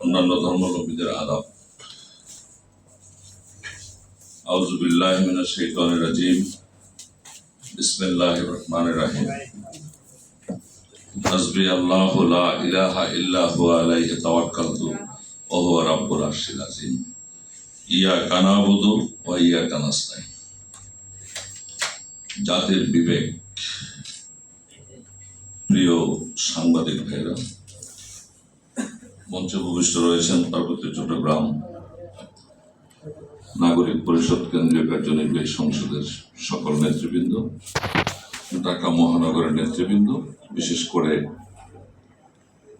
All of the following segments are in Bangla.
অন্যান্য ধর্মাবলম্বীদের আদাব আউযু বিল্লাহি মিনাশ শাইতানির রাজিম জাতির বিবেক প্রিয় সাংবাদিক ভাইরা মঞ্চে ভূমিষ্ঠ রয়েছেন পার্বত্য চট্টগ্রাম নাগরিক পরিষদ কেন্দ্রীয় কার্যনির্বাহী সংসদের সকল নেতৃবৃন্দ, ঢাকা মহানগরের নেতৃবৃন্দ, বিশেষ করে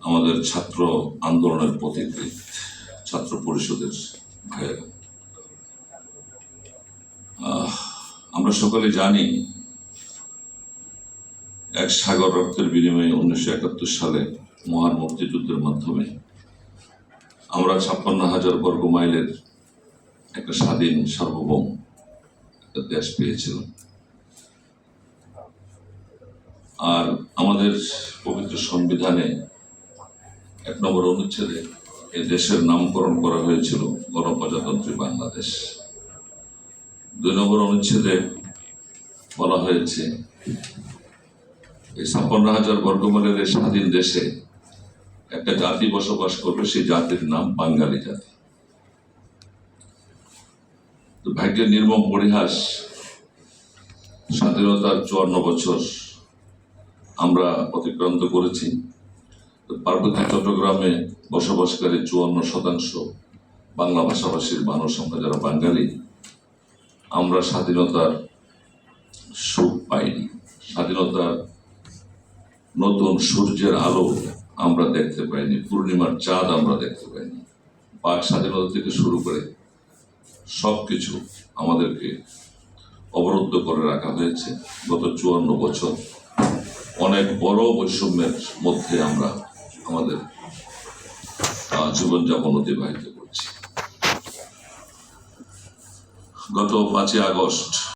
আমাদের ছাত্র আন্দোলনের পথিকৃৎ ছাত্র পরিষদের ভাইয়েরা। আমরা সকলে জানি এক সাগর রক্তের বিনিময়ে উনিশশো একাত্তর সালে মহান মুক্তিযুদ্ধের মাধ্যমে আমরা ছাপ্পান্ন হাজার বর্গ মাইলের একটা স্বাধীন সার্বভৌম একটা দেশ পেয়েছিলাম। আর আমাদের পবিত্র সংবিধানে এক নম্বর অনুচ্ছেদে এ দেশের নামকরণ করা হয়েছিল গণপ্রজাতন্ত্রী বাংলাদেশ। দুই নম্বর অনুচ্ছেদে বলা হয়েছে এই ছাপ্পান্ন হাজার বর্গমাইলের এই স্বাধীন দেশে একটা জাতি বসবাস করবে, সেই জাতির নাম বাঙালি জাতি। ভাগ্যের নির্মম পরিহাস, স্বাধীনতার চুয়ান্ন বছর আমরা অতিক্রান্ত করেছি। তো পার্বতী চট্টগ্রামে বসবাসকারী চুয়ান্ন শতাংশ বাংলা ভাষাভাষীর মানুষ, আমরা যারা বাঙালি, আমরা স্বাধীনতার সুখ পাইনি। স্বাধীনতার নতুন সূর্যের আলো আমরা দেখতে পাইনি, পূর্ণিমার চাঁদ আমরা দেখতে পাইনি। বাক স্বাধীনতা থেকে শুরু করে সব কিছু আমাদেরকে অবরুদ্ধ করে রাখা হয়েছে গত চুয়ান্ন বছর। অনেক বড় বৈষম্যের মধ্যে আমরা আমাদের জীবনযাপন অতিবাহিত করছি। গত পাঁচই আগস্ট